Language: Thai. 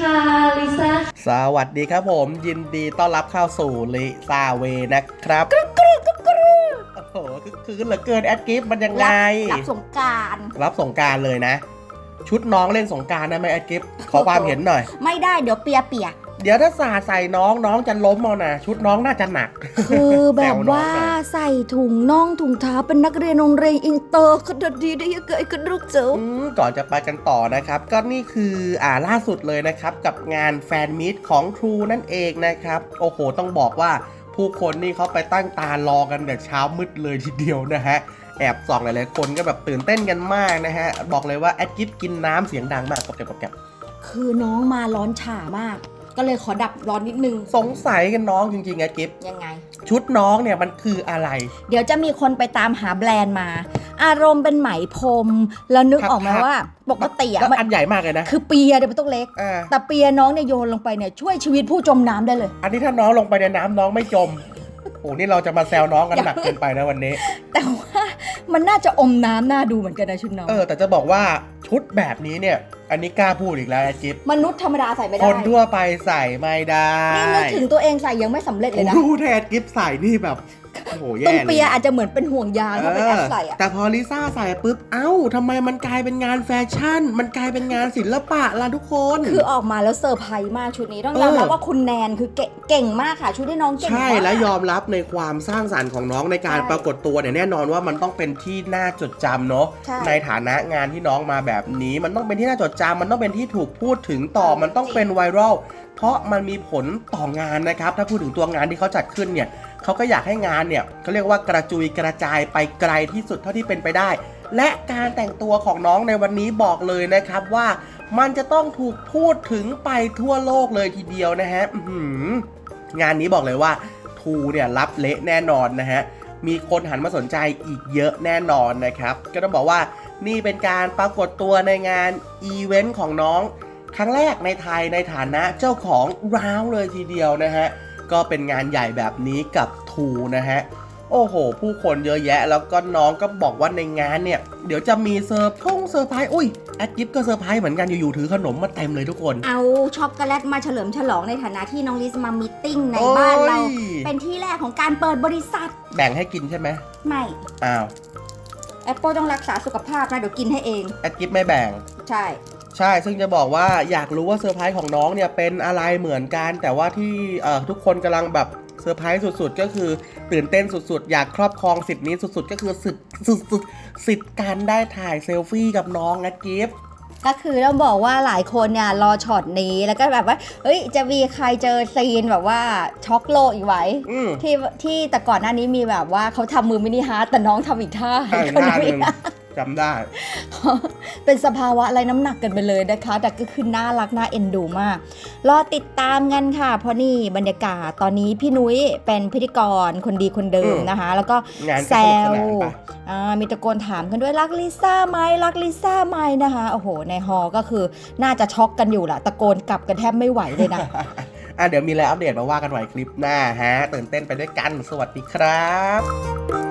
ค่ะลิซ่าสวัสดีครับผมยินดีต้อนรับเข้าสู่ลิซาเวนะครับโอ้โหคือคือเหลือเกินแอดกิฟมันยังไง รับสงกรารรับสงกรารเลยนะ ชุดน้องเล่นสงกรารได้ไหมแอดกิฟขอความเห็นหน่อย ไม่ได้เดี๋ยวเปียเปียเดี๋ยวถ้าสาดใส่น้องน้องจะล้มเอานะชุดน้องน่าจะหนัก คือแบบว่า แซวน้องหน่อยใส่ถุงน่องถุงเท้าเป็นนักเรียนโรงเรียนอินเตอร์ก็ดีได้ยังไงกันลูกเจ้าอืมก่อนจะไปกันต่อนะครับ ก็นี่คืออ่าล่าสุดเลยนะครับ กับงานแฟนมิตของ True นั่นเองนะครับ โอ้โห ต้องบอกว่าผู้คนนี่เขาไปตั้งตารอกันแต่เช้ามืดเลยทีเดียวนะฮะแอบส่องหลายๆคนก็แบบตื่นเต้นกันมากนะฮะ บอกเลยว่าแอดกิฟกินน้ำเสียงดังมากกับแกบกับแกบคือน้องมาร้อนฉ่ามาก ก็เลยขอดับร้อนนิดนึง สงสัยกันน้องจริงๆแอดกิฟยังไง ชุดน้องเนี่ยมันคืออะไรเดี๋ยวจะมีคนไปตามหาแบรนด์มา อารมณ์เป็นไหมพรมแล้วนึกครับออกไหมาครับว่า ปกติอะแล้วมันอันใหญ่มากเลยนะคือเปียเดี๋ยวมันต้องเล็ก อ่าแต่เปียน้องเนี่ยโยนลงไปเนี่ยช่วยชีวิตผู้จมน้ำได้เลย อันนี้ถ้าน้องลงไปในน้ำน้องไม่จมโอ้นี่เราจะมาแซวน้องกันหนักเกินไปนะวันนี้ แต่ว่า มันน่าจะอมน้ำน่าดูเหมือนกันนะชุดน้องเออ แต่จะบอกว่าชุดแบบนี้เนี่ย อันนี้กล้าพูดอีกแล้วแอดกิฟมนุษย์ธรรมดาใส่ไม่คได้นทั่วไปใส่ไม่ได้นี่นึกถึงตัวเองใส่ยังไม่สำเร็จเลยนะโอ้โหแทนกิฟใส่นี่แบบ โอ้โหตรแย่งเลเปียอาจจะเหมือนเป็นห่วงยางถ้าเป็นแอปใส่อะแต่พอลิซ่าใส่ปุ๊บ เอ้าทำไมมันกลายเป็นงานแฟชั่น มันกลายเป็นงานศิลปะล่ะทุกคน คือออกมาแล้วเซอร์ไพรส์มากชุดนี้ต้องยอมเออรับว่าคุณแนนคือเก่งเก่งมากค่ะ ชุดที่น้องเก่งใช่มากและยอมรับในความสร้างสรรค์ของน้องในการใช่ปรากฏตัวเนี่ยแน่นอนว่ามันต้องเป็นที่น่าจดจำเนาะใช่ในฐานะงานที่น้องมาแบบนี้ มันต้องเป็นที่น่าจดจำมันต้องเป็นที่ถูกพูดถึงต่อเออมันต้องจริงเป็นไวรัลเพราะมันมีผลต่องานนะครับ ถ้าพูดถึงตัวงานที่เขาจัดขึ้นเนี่ย เขาก็อยากให้งานเนี่ยเขาเรียกว่ากระจุยกระจายไปไกลที่สุดเท่าที่เป็นไปได้ และการแต่งตัวของน้องในวันนี้บอกเลยนะครับว่า มันจะต้องถูกพูดถึงไปทั่วโลกเลยทีเดียวนะฮะงานนี้บอกเลยว่าทูเนี่ยรับเละแน่นอนนะฮะมีคนหันมาสนใจอีกเยอะแน่นอนนะครับ ก็ต้องบอกว่านี่เป็นการปรากฏตัวในงานอีเวนต์ของน้อง ครั้งแรกในไทยในฐานะเจ้าของร้าวเลยทีเดียวนะฮะ ก็เป็นงานใหญ่แบบนี้กับ ทูนะฮะ โอ้โห ผู้คนเยอะแยะ แล้วก็น้องก็บอกว่าในงานเนี่ย เดี๋ยวจะมีเซอร์พงเซอร์ไพรส์อุ้ยแอดกิฟก็เซอร์ไพรส์เหมือนกันอยู่ๆถือขนมมาเต็มเลยทุกคน เอาช็อกโกแลตมาเฉลิมฉลองในฐานะที่น้องลิสมามีตติ้งในบ้านเรา โอ้ย เป็นที่แรกของการเปิดบริษัทแบ่งให้กินใช่ไหมไม่อ้าวแอปเปิลต้องรักษาสุขภาพนะเดี๋ยวกินให้เอง แอดกิฟไม่แบ่ง ใช่ ใช่ ซึ่งจะบอกว่าอยากรู้ว่าเซอร์ไพรส์ของน้องเนี่ยเป็นอะไรเหมือนกัน แต่ว่าที่เอ่อทุกคนกำลังแบบเซ อร์ไพรส์สุดๆ ก็คือตื่นเต้นสุดๆ อยากครอบครองสิทธิ์นี้สุดๆ ก็คือสิทธิ์สุดๆสิทธิ์การได้ถ่ายเซลฟี่กับน้องนะกิฟต์ก็คือต้องบอกว่าหลายคนเนี่ยรอช็อตนี้แล้วก็แบบว่า เฮ้ย จะมีใครเจอซีนแบบว่าช็อกโลกอีกไหวอืมที่ที่แต่ก่อนหน้านี้มีแบบว่าเขาทำมือมินิฮาร์ทแต่น้องทำอีกท่าใช่หน้าหนึ่ง จำได้ เป็นสภาวะอะไรน้ำหนักกันไปเลยนะคะ แต่ก็คือน่ารักน่าเอ็นดูมาก รอติดตามกันค่ะ เพราะนี่บรรยากาศตอนนี้พี่นุ้ยเป็นพิธีกรคนดีคนเดิมอืมนะคะ แล้วก็งานก็แซสนุกวสนานไปอ่ามีตะโกนถามกันด้วยรักลิซ่าไหมรักลิซ่าไหมนะคะ โอ้โห ในฮอก็คือน่าจะช็อกกันอยู่แหละตะโกนกลับกันแทบไม่ไหวเลยนะอะเดี๋ยวมีอะไรอัปเดตมาว่ากันใหม่คลิปหน้าฮะตื่นเต้นไปด้วยกัน สวัสดีครับ